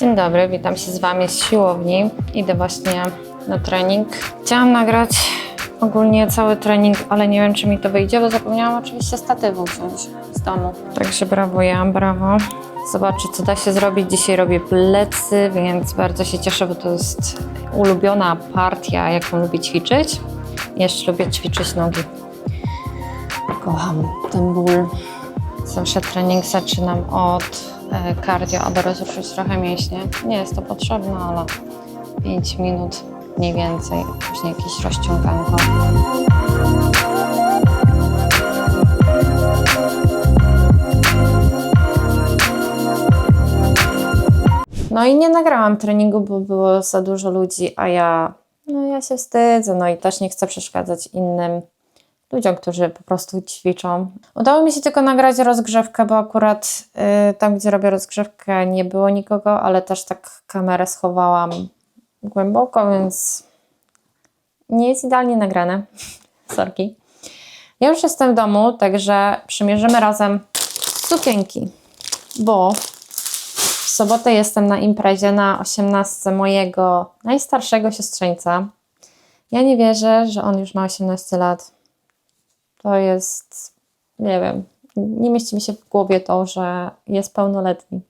Dzień dobry, witam się z Wami z siłowni. Idę właśnie na trening. Chciałam nagrać ogólnie cały trening, ale nie wiem, czy mi to wyjdzie, bo zapomniałam oczywiście statywu wziąć z domu. Także brawo ja, brawo. Zobaczę, co da się zrobić. Dzisiaj robię plecy, więc bardzo się cieszę, bo to jest ulubiona partia, jaką lubię ćwiczyć. Jeszcze lubię ćwiczyć nogi. Kocham ten ból. Zawsze trening zaczynam od cardio, aby rozruszyć trochę mięśnie. Nie jest to potrzebne, ale 5 minut mniej więcej, później jakieś rozciąganko. No i nie nagrałam treningu, bo było za dużo ludzi, a ja, no ja się wstydzę, no i też nie chcę przeszkadzać innym ludziom, którzy po prostu ćwiczą. Udało mi się tylko nagrać rozgrzewkę, bo akurat y, tam, gdzie robię rozgrzewkę, nie było nikogo, ale też tak kamerę schowałam głęboko, więc nie jest idealnie nagrane. Sorki. Ja już jestem w domu, także przymierzymy razem sukienki, bo w sobotę jestem na imprezie na 18 mojego najstarszego siostrzeńca. Ja nie wierzę, że on już ma 18 lat. To jest, nie wiem, nie mieści mi się w głowie to, że jest pełnoletni.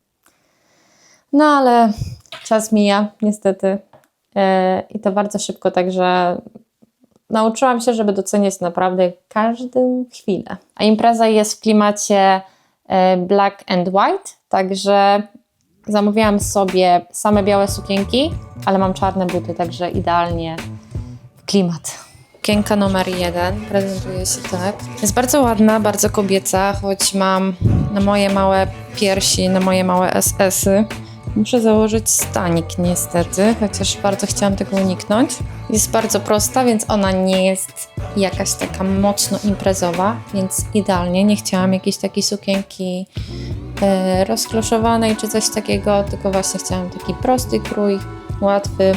No ale czas mija, niestety. E, I to bardzo szybko, także nauczyłam się, żeby doceniać naprawdę każdą chwilę. A impreza jest w klimacie e, black and white, także zamówiłam sobie same białe sukienki, ale mam czarne buty, także idealnie w klimat. Sukienka numer jeden prezentuje się tak. Jest bardzo ładna, bardzo kobieca, choć mam na moje małe piersi, na moje małe SS-y. Muszę założyć stanik niestety, chociaż bardzo chciałam tego uniknąć. Jest bardzo prosta, więc ona nie jest jakaś taka mocno imprezowa, więc idealnie. Nie chciałam jakiejś takiej sukienki e, rozkloszowanej czy coś takiego, tylko właśnie chciałam taki prosty krój, łatwy.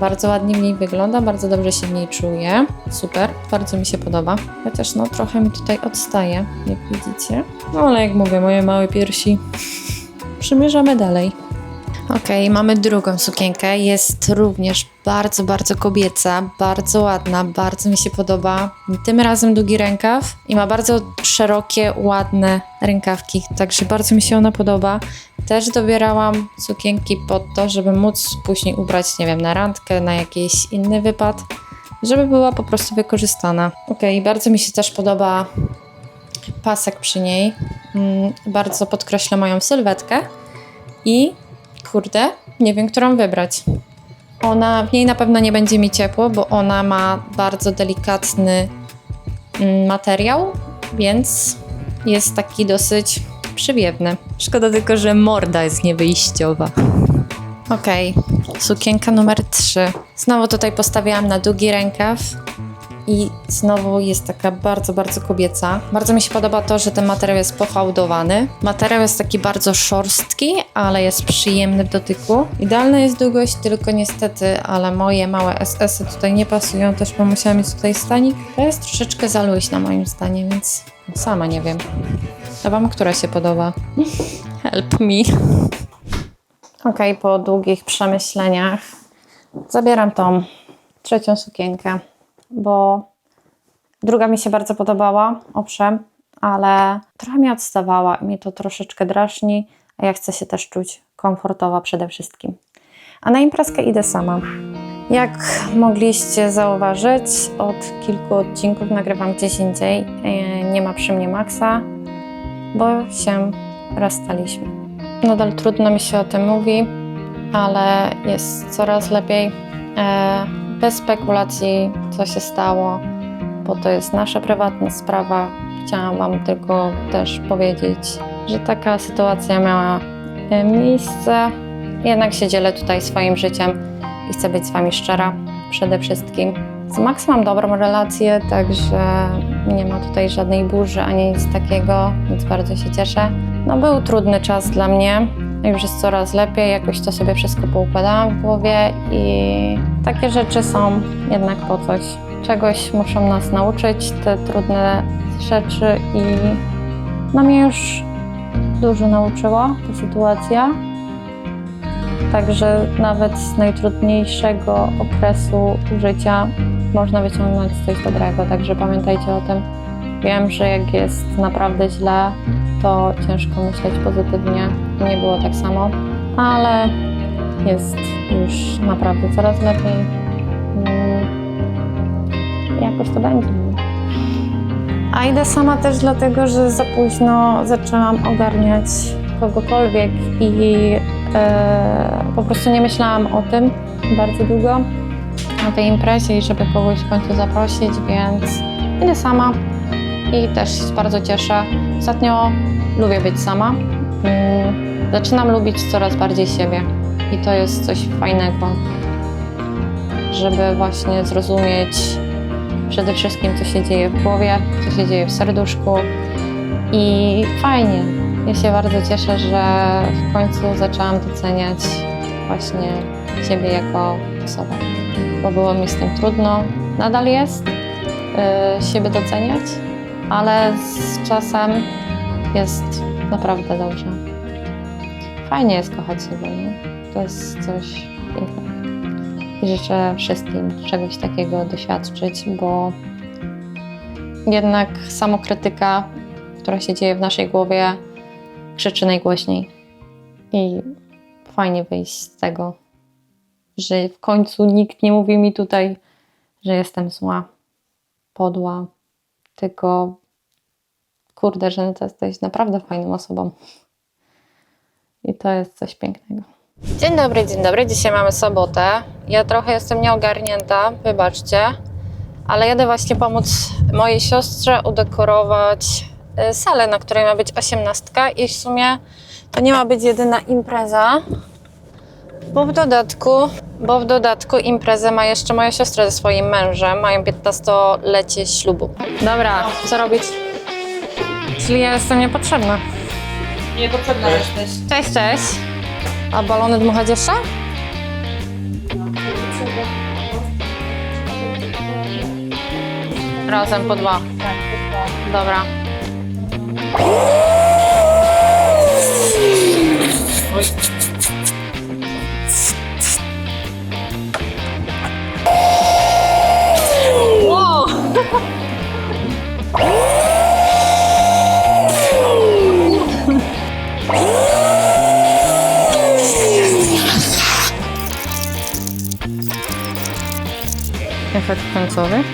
Bardzo ładnie w niej wygląda, bardzo dobrze się w niej czuję. Super, bardzo mi się podoba. Chociaż no trochę mi tutaj odstaje, jak widzicie. No ale jak mówię, moje małe piersi. Przymierzamy dalej. Okej, mamy drugą sukienkę. Jest również bardzo, bardzo kobieca, bardzo ładna, bardzo mi się podoba. Tym razem długi rękaw i ma bardzo szerokie, ładne rękawki, także bardzo mi się ona podoba. Też dobierałam sukienki pod to, żeby móc później ubrać, nie wiem, na randkę, na jakiś inny wypad, żeby była po prostu wykorzystana. Okej, bardzo mi się też podoba pasek przy niej. Mm, bardzo podkreśla moją sylwetkę i kurde, nie wiem, którą wybrać. Ona, w niej na pewno nie będzie mi ciepło, bo ona ma bardzo delikatny mm, materiał, więc jest taki dosyć przywiewny. Szkoda tylko, że morda jest niewyjściowa. Okej, sukienka numer 3. Znowu tutaj postawiłam na długi rękaw i znowu jest taka bardzo, bardzo kobieca. Bardzo mi się podoba to, że ten materiał jest pofałdowany. Materiał jest taki bardzo szorstki, ale jest przyjemny w dotyku. Idealna jest długość, tylko niestety, ale moje małe SS-y tutaj nie pasują, też bo musiałam mieć tutaj stanik. To jest troszeczkę za luźna moim zdaniem, więc sama nie wiem. A wam która się podoba? Help me. Okej, po długich przemyśleniach zabieram tą trzecią sukienkę bo druga mi się bardzo podobała, owszem, ale trochę mi odstawała i mnie to troszeczkę drażni, a ja chcę się też czuć komfortowa przede wszystkim. A na imprezkę idę sama. Jak mogliście zauważyć, od kilku odcinków nagrywam gdzieś indziej. E, Nie ma przy mnie Maxa, bo się rozstaliśmy. Nadal trudno mi się o tym mówi, ale jest coraz lepiej. Bez spekulacji, co się stało, bo to jest nasza prywatna sprawa. Chciałam Wam tylko też powiedzieć, że taka sytuacja miała e, miejsce. Jednak się dzielę tutaj swoim życiem i chcę być z Wami szczera przede wszystkim. Z Max mam dobrą relację, także nie ma tutaj żadnej burzy ani nic takiego, więc bardzo się cieszę. No był trudny czas dla mnie, już jest coraz lepiej, jakoś to sobie wszystko poukładałam w głowie i takie rzeczy są jednak po coś. Czegoś muszą nas nauczyć, te trudne rzeczy i no mnie już dużo nauczyła ta sytuacja. Także nawet z najtrudniejszego okresu życia można wyciągnąć coś dobrego. Także pamiętajcie o tym. Wiem, że jak jest naprawdę źle, to ciężko myśleć pozytywnie. Nie było tak samo, ale jest już naprawdę coraz lepiej. Mm, Jakoś to będzie. A idę sama też dlatego, że za późno zaczęłam ogarniać kogokolwiek i e, po prostu nie myślałam o tym bardzo długo, o tej imprezie i żeby kogoś w końcu zaprosić, więc idę sama i też się bardzo cieszę. Ostatnio lubię być sama. Mm, Zaczynam lubić coraz bardziej siebie i to jest coś fajnego, żeby właśnie zrozumieć przede wszystkim, co się dzieje w głowie, co się dzieje w serduszku. I fajnie. Ja się bardzo cieszę, że w końcu zaczęłam doceniać właśnie siebie jako osobę, bo było mi z tym trudno. Nadal jest y, siebie doceniać, ale z czasem jest naprawdę dobrze. Fajnie jest kochać siebie, nie? To jest coś pięknego. I życzę wszystkim czegoś takiego doświadczyć, bo jednak samokrytyka, która się dzieje w naszej głowie, krzyczy najgłośniej. I fajnie wyjść z tego, że w końcu nikt nie mówi mi tutaj, że jestem zła, podła, tylko kurde, że ty jesteś naprawdę fajną osobą. I to jest coś pięknego. Dzień dobry, dzień dobry. Dzisiaj mamy sobotę. Ja trochę jestem nieogarnięta, wybaczcie, ale jadę właśnie pomóc mojej siostrze udekorować y, salę, na której ma być osiemnastka i w sumie to nie ma być jedyna impreza, bo w dodatku, bo w dodatku imprezę ma jeszcze moja siostra ze swoim mężem. Mają 15-lecie ślubu. Dobra, co robić? Czyli ja jestem niepotrzebna. Niepotrzebna jesteś. Cześć, cześć. A balony dmuchać jeszcze? Razem po dwa. Tak, Dobra. Wow. Efekt końcowy.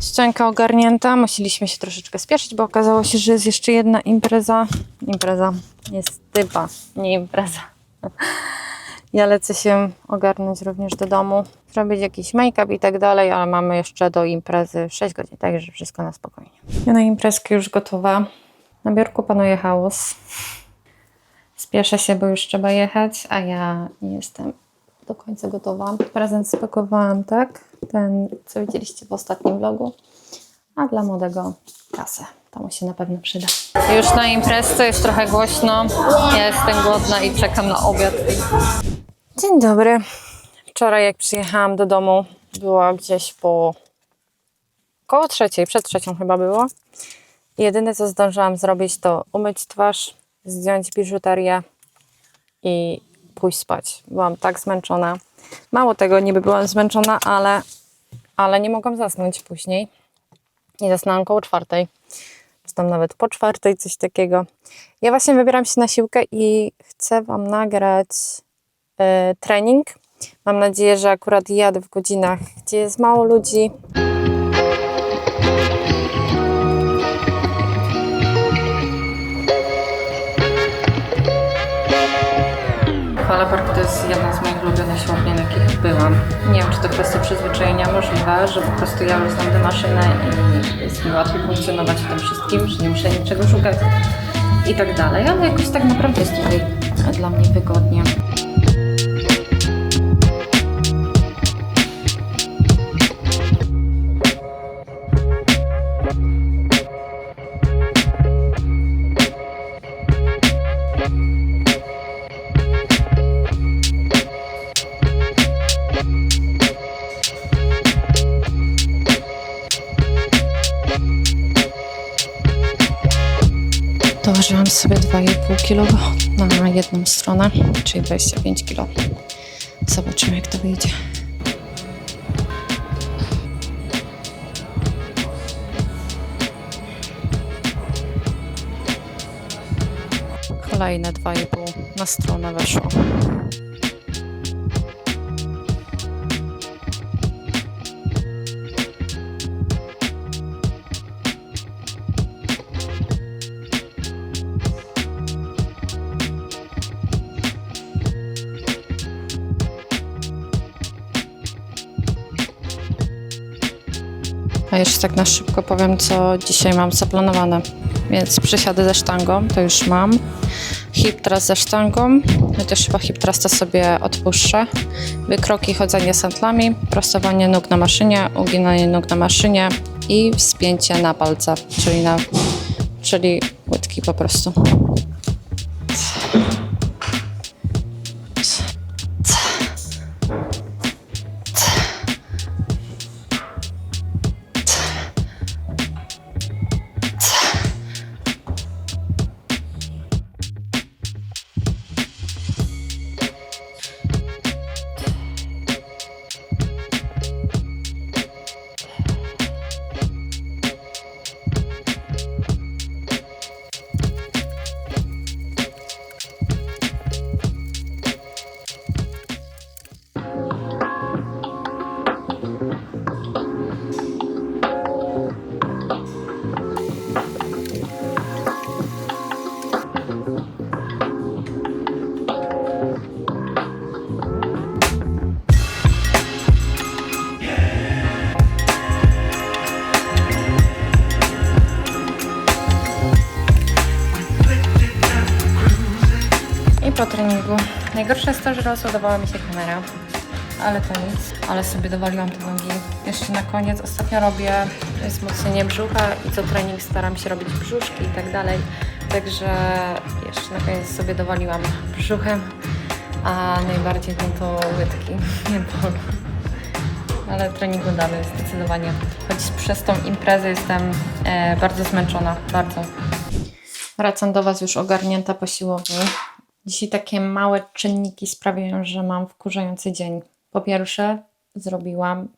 Ścianka ogarnięta, musieliśmy się troszeczkę spieszyć, bo okazało się, że jest jeszcze jedna impreza. Impreza, jest typa, nie impreza. Ja lecę się ogarnąć również do domu, zrobić jakiś make-up i tak dalej, ale mamy jeszcze do imprezy 6 godzin, także wszystko na spokojnie. Ja na imprezkę już gotowa. Na biurku panuje chaos. Spieszę się, bo już trzeba jechać, a ja nie jestem do końca gotowa. Prezent spakowałam, tak? Ten, co widzieliście w ostatnim vlogu. A dla młodego kasę. To mu się na pewno przyda. Już na imprezce jest trochę głośno. Ja jestem głodna i czekam na obiad. Dzień dobry. Wczoraj jak przyjechałam do domu, była gdzieś po koło trzeciej, przed trzecią chyba było. Jedyne co zdążyłam zrobić to umyć twarz, zdjąć biżuterię i pójść spać. Byłam tak zmęczona. Mało tego, niby byłam zmęczona, ale, ale nie mogłam zasnąć później. I zasnęłam koło czwartej. Czy tam nawet po czwartej, coś takiego. Ja właśnie wybieram się na siłkę i chcę Wam nagrać e, trening. Mam nadzieję, że akurat jadę w godzinach, gdzie jest mało ludzi. Fala Park to jest jedna z moich ulubionych siłowni, na jakich byłam. Nie wiem, czy to kwestia przyzwyczajenia możliwe, że po prostu ja już znam tę maszynę i jest mi łatwiej funkcjonować w tym wszystkim, że nie muszę niczego szukać i tak dalej, ale jakoś tak naprawdę jest tutaj dla mnie wygodnie. Kg na jedną stronę, czyli 25 kg. Zobaczymy, jak to wyjdzie. Kolejne 2,5 na stronę weszło. A jeszcze tak na szybko powiem, co dzisiaj mam zaplanowane. Więc przysiady ze sztangą, to już mam. Hip teraz ze sztangą, chociaż chyba hip teraz to sobie odpuszczę. Wykroki, chodzenie sandlami, prostowanie nóg na maszynie, uginanie nóg na maszynie i wspięcie na palce, czyli na, czyli łydki po prostu. Po treningu. Najgorsze jest to, że rozładowała mi się kamera, ale to nic. Ale sobie dowaliłam te nogi. Jeszcze na koniec ostatnio robię wzmocnienie brzucha i co trening staram się robić brzuszki i tak dalej. Także jeszcze na koniec sobie dowaliłam brzuchem, a najbardziej mnie to łydki, nie bolą. Ale trening udany zdecydowanie. Choć przez tą imprezę jestem e, bardzo zmęczona, bardzo. Wracam do Was już ogarnięta po siłowni. Dzisiaj takie małe czynniki sprawiają, że mam wkurzający dzień. Po pierwsze, zrobiłam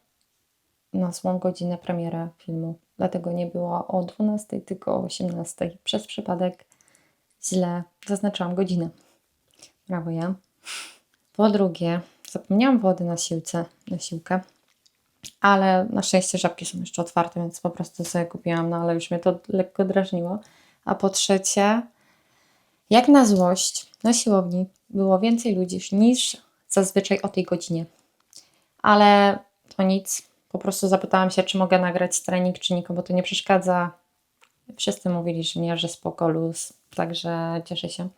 na złą godzinę premierę filmu. Dlatego nie było o 12, tylko o 18. Przez przypadek źle zaznaczyłam godzinę. Brawo ja. Po drugie, zapomniałam wody na siłce, na siłkę. Ale na szczęście żabki są jeszcze otwarte, więc po prostu sobie kupiłam, no ale już mnie to lekko drażniło. A po trzecie, jak na złość, na siłowni było więcej ludzi niż zazwyczaj o tej godzinie. Ale to nic. Po prostu zapytałam się, czy mogę nagrać trening, czy nikomu to nie przeszkadza. Wszyscy mówili, że nie, że spoko, luz, także cieszę się.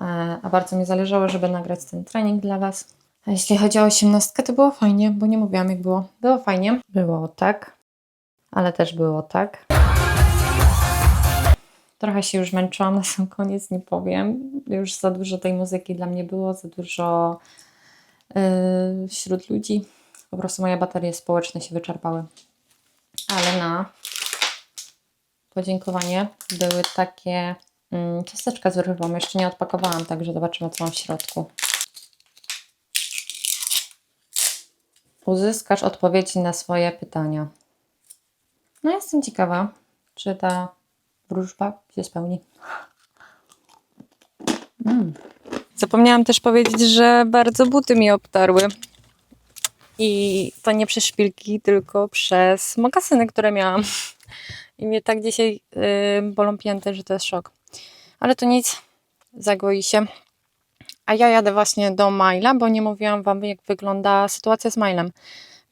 E, A bardzo mi zależało, żeby nagrać ten trening dla Was. A jeśli chodzi o osiemnastkę, to było fajnie, bo nie mówiłam jak było. Było fajnie. Było tak, ale też było tak. Trochę się już męczyłam na sam koniec, nie powiem. Już za dużo tej muzyki dla mnie było, za dużo yy, wśród ludzi. Po prostu moje baterie społeczne się wyczerpały. Ale na podziękowanie były takie mm, ciasteczka z ryżą. Jeszcze nie odpakowałam, także zobaczymy, co mam w środku. Uzyskasz odpowiedzi na swoje pytania. No, jestem ciekawa, czy ta wróżba się spełni. Mm. Zapomniałam też powiedzieć, że bardzo buty mi obtarły. I to nie przez szpilki, tylko przez mokasyny, które miałam. I mnie tak dzisiaj yy, bolą pięty, że to jest szok. Ale to nic, zagoi się. A ja jadę właśnie do Maila, bo nie mówiłam Wam, jak wygląda sytuacja z Mailem.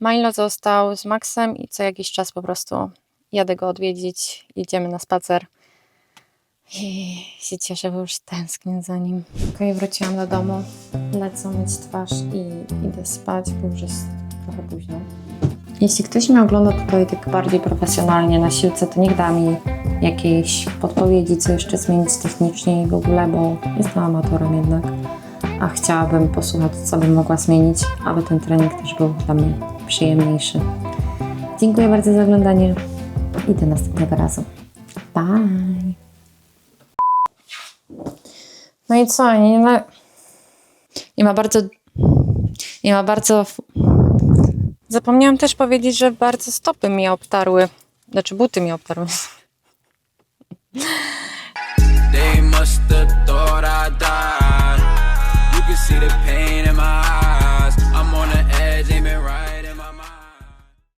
Milo został z Maxem i co jakiś czas po prostu jadę go odwiedzić, jedziemy na spacer. I się cieszę, bo już tęsknię za nim. Okej, wróciłam do domu, lecę myć twarz i idę spać, bo już jest trochę późno. Jeśli ktoś mnie ogląda tutaj tak bardziej profesjonalnie na siłce, to niech da mi jakieś podpowiedzi, co jeszcze zmienić technicznie i w ogóle, bo jestem amatorem jednak. A chciałabym posłuchać, co bym mogła zmienić, aby ten trening też był dla mnie przyjemniejszy. Dziękuję bardzo za oglądanie i do następnego razu. Bye! No i co? Nie ma, nie ma bardzo. Nie ma bardzo. Zapomniałam też powiedzieć, że bardzo stopy mi obtarły. Znaczy buty mi obtarły. They must have thought I died. You can see the pain in my eyes.